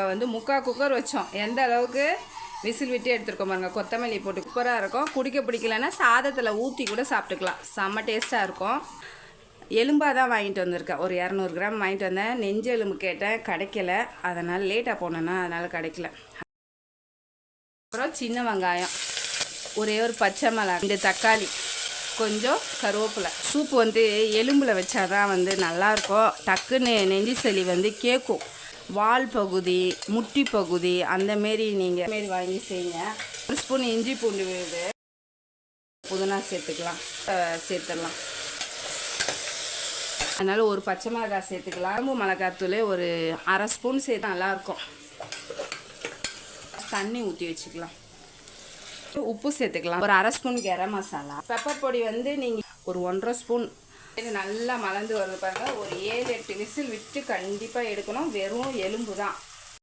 நம்ம வந்து முக்கா குக்கர் வச்சோம். எந்த அளவுக்கு விசில் விட்டு எடுத்துருக்கோம் பாருங்கள் கொத்தமல்லி போட்டு குப்பராக இருக்கும். குடிக்க பிடிக்கலன்னா சாதத்தில் ஊற்றி கூட சாப்பிட்டுக்கலாம். செம்ம டேஸ்ட்டாக இருக்கும். எலும்பாக தான் வாங்கிட்டு வந்திருக்கேன். ஒரு இரநூறு கிராம் வாங்கிட்டு வந்தேன். நெஞ்சு எலும்பு கேட்டேன். கிடைக்கல. அதனால் லேட்டாக போனேன்னா அதனால் கிடைக்கல. அப்புறம் சின்ன வெங்காயம். ஒரே ஒரு பச்சை மிளகாய் ரெண்டு தக்காளி கொஞ்சம் கருவேப்பிலை. சூப் வந்து எலும்பில் வச்சாதான் வந்து நல்லாயிருக்கும் டக்குன்னு நெஞ்சு சளி வந்து கேட்கும் வால் பகுதி முட்டி பகுதி அந்த மாரி நீங்கள் மாரி வாங்கி செய்யுங்க ஒரு ஸ்பூன் இஞ்சி பூண்டு விழுது. புதினா சேர்த்துக்கலாம். சேர்த்துடலாம் அதனால் ஒரு பச்சை மிளகாய் சேர்த்துக்கலாம். குழம்பு மிளகாத்தூள் ஒரு அரை ஸ்பூன் சேர்த்து நல்லாயிருக்கும் தண்ணி ஊற்றி வச்சுக்கலாம். உப்பு சேர்த்துக்கலாம். ஒரு அரை ஸ்பூன் கரம் மசாலா. பெப்பர் பொடி வந்து நீங்கள் ஒரு ஒன்றரை ஸ்பூன் இது நல்லா மலர்ந்து வருது பாருங்கள் ஒரு ஏழு எட்டு விசில் விட்டு கண்டிப்பாக எடுக்கணும். வெறும் எலும்பு தான்